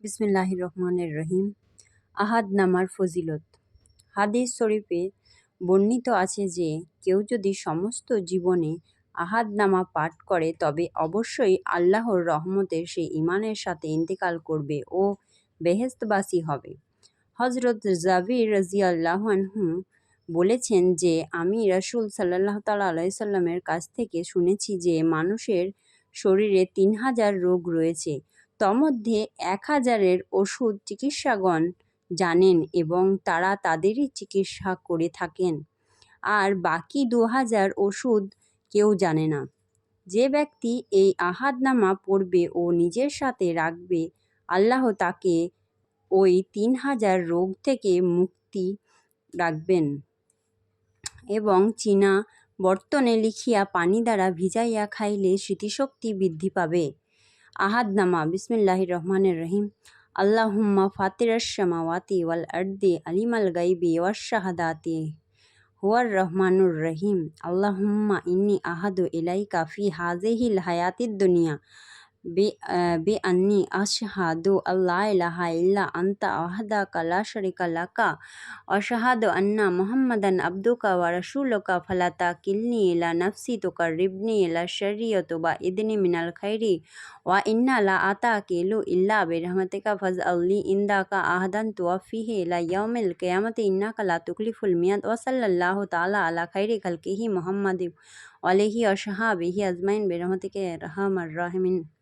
বিসমিল্লাহ রহমানের রহিম। আহাদ নামার ফজিলত। হাদিস শরীফে বর্ণিত আছে যে, কেউ যদি সমস্ত জীবনে আহাদ নামা পাঠ করে, তবে অবশ্যই আল্লাহর রহমতে সে ইমানের সাথে ইন্তেকাল করবে ও বেহেস্তবাসী হবে। হজরত জাবির রাজিয়াল্লাহু বলেছেন যে, আমি রসুল সাল্লাহ তাল আলাইসাল্লামের কাছ থেকে শুনেছি যে, মানুষের শরীরে তিন হাজার রোগ রয়েছে। তমধ্যে এক হাজারের ওষুধ চিকিৎসাগণ জানেন এবং তারা তাদেরই চিকিৎসা করে থাকেন। আর বাকি দু হাজার ওষুধ কেউ জানে না। যে ব্যক্তি এই আহাদনামা পড়বে ও নিজের সাথে রাখবে, আল্লাহ তাকে ওই তিন হাজার রোগ থেকে মুক্তি রাখবেন এবং চীনা বর্তনে লিখিয়া পানি দ্বারা ভিজাইয়া খাইলে স্মৃতিশক্তি বৃদ্ধি পাবে। आहदनामा बिस्मिल्लाहिर्रहमानिर्रहीम। अल्लाहुम्मा फातिर फ़ातिरशमावती वल अर्दी अलीमल गईबी व शहदाती हुआ रहमानुर्रहीम अल्लाहुम्मा इन्नी आहद इलाई काफ़ी हाजे ही लहयाति दुनिया। بأني أشهد أن لا إله إلا أنت وحدك لا شريك لك وأشهد أن محمدا عبدك ورسولك فلا تكلني إلى نفسي تقربني إلى الشر وتبعدني من الخير وإن لا أتاكل إلا برحمتك فاجعل لي عندك عهدا توفيه إلى يوم القيامة إنك لا تخلف الميعاد وصلى الله تعالى على خير خلقه محمد وعليه وصحبه أجمعين برحمتك يا أرحم الراحمين